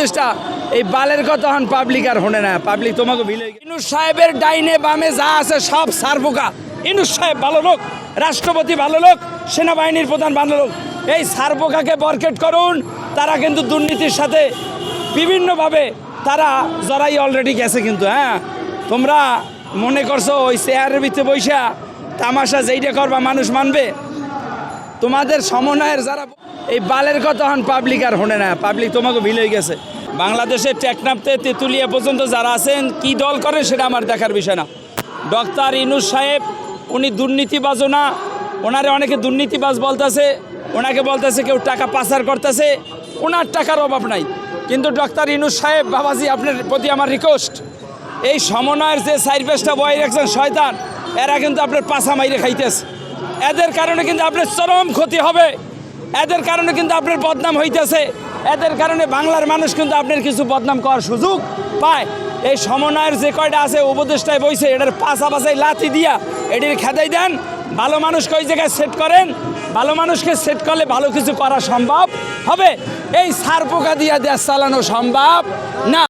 উপদেষ্টা এই বালের কথা হন পাবলিক আর হনে না। পাবলিক তোমাকে ভিলে ইনুস সাহেবের ডাইনে বামে যা আছে সব সারবোকা ইনুস সাহেব ভালো লোক, রাষ্ট্রপতি ভালো লোক, সেনাবাহিনীর প্রধান ভালো লোক। এই সারবোকাকে বরকেট করুন, তারা কিন্তু দুর্নীতির সাথে বিভিন্নভাবে তারা জড়াই অলরেডি গেছে কিন্তু হ্যাঁ? তোমরা মনে করছ ওই চেয়ারের ভিতরে বৈশা তামাশা যেইটা করবা মানুষ মানবে? তোমাদের সমন্বয়ের যারা এই বালের কথা হন পাবলিক আর হনে না পাবলিক তোমাকে ভিল গেছে। বাংলাদেশের টেকনাপতে তেঁতুলিয়া পর্যন্ত যারা আছেন, কি দল করেন সেটা আমার দেখার বিষয় না। ডক্টর ইনুস সাহেব, উনি দুর্নীতিবাজও না, ওনারে অনেকে দুর্নীতিবাজ বলতেছে, ওনাকে বলতেছে কেউ টাকা পাচার করতেছে, ওনার টাকার অভাব নাই। কিন্তু ডক্টর ইনুস সাহেব, বাবাজি, আপনার প্রতি আমার রিকোয়েস্ট এই সমন্বয়ের যে সাইড বয়ে রাখছেন, শয়তান, এরা কিন্তু আপনার পাশা মাইরে খাইতেছে। এদের কারণে কিন্তু আপনার চরম ক্ষতি হবে। এদের কারণে কিন্তু আপনার বদনাম হইতেছে। এদের কারণে বাংলার মানুষ কিন্তু আপনার কিছু বদনাম করার সুযোগ পায়। এই সমন্বয়ের যে কয়টা আছে, উপদেষ্টায় বইছে, এটার পাশা পাশাই লাথি দিয়া এটির খেদাই দেন। ভালো মানুষকে ওই জায়গায় সেট করেন। ভালো মানুষকে সেট করলে ভালো কিছু করা সম্ভব হবে। এই সার পোকা দিয়া দেশ চালানো সম্ভব না।